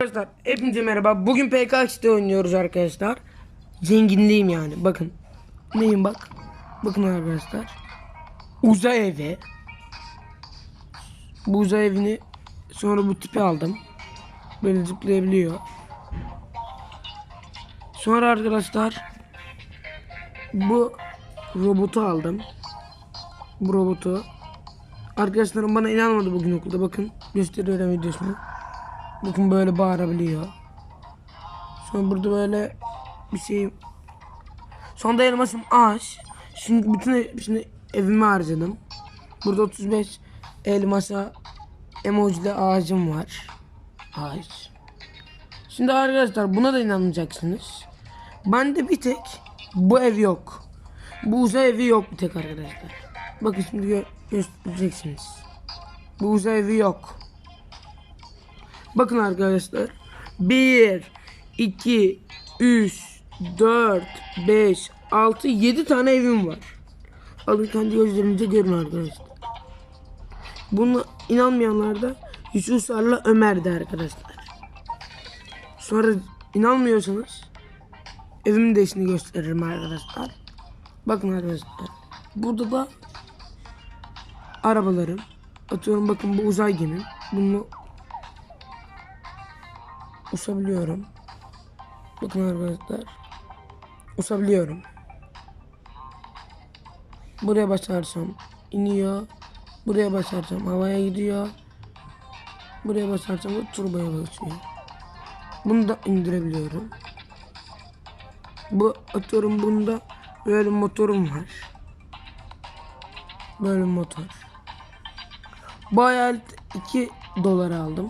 Arkadaşlar hepinize merhaba. Bugün PKX'de oynuyoruz arkadaşlar. Zenginliğim yani. Bakın. Neyim bak. Bakın arkadaşlar. Uzay evi. Bu uzay evini sonra bu tipi aldım. Böyle zıplayabiliyor. Sonra arkadaşlar bu robotu aldım. Bu robotu. Arkadaşlarım bana inanmadı bugün okulda. Bakın gösteriyorum videosunu. Bakın böyle bağırabiliyor. Sonra burada böyle bir şey. Sonda elmasım ağaç. Şimdi bütün şimdi evimi harcadım. Burada 35 elmasa emojili ağacım var. Ağaç. Şimdi arkadaşlar buna da inanmayacaksınız. Bende bir tek bu ev yok. Bu uzay evi yok bir tek arkadaşlar. Bakın şimdi gö göstereceksiniz. Bu uzay evi yok. Bakın arkadaşlar. 1, 2, 3, 4, 5, 6, 7 tane evim var. Alın kendi gözlerinize görün arkadaşlar. Bunu inanmayanlar da Yusuf Sarla Ömer'di arkadaşlar. Sonra inanmıyorsanız evimin de işini gösteririm arkadaşlar. Bakın arkadaşlar. Burada da arabalarım. Atıyorum bakın bu uzay gemim. Bunu usabiliyorum. Bakın arkadaşlar. Usabiliyorum. Buraya basarsam iniyor. Buraya basarsam havaya gidiyor. Buraya basarsam da turboya basıyor. Bunu da indirebiliyorum. Bu atıyorum bunda böyle motorum var. Böyle motor. Bu alet 2 dolar aldım.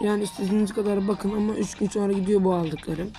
Yani istediğiniz kadar bakın ama 3 gün sonra gidiyor bu aldıklarım.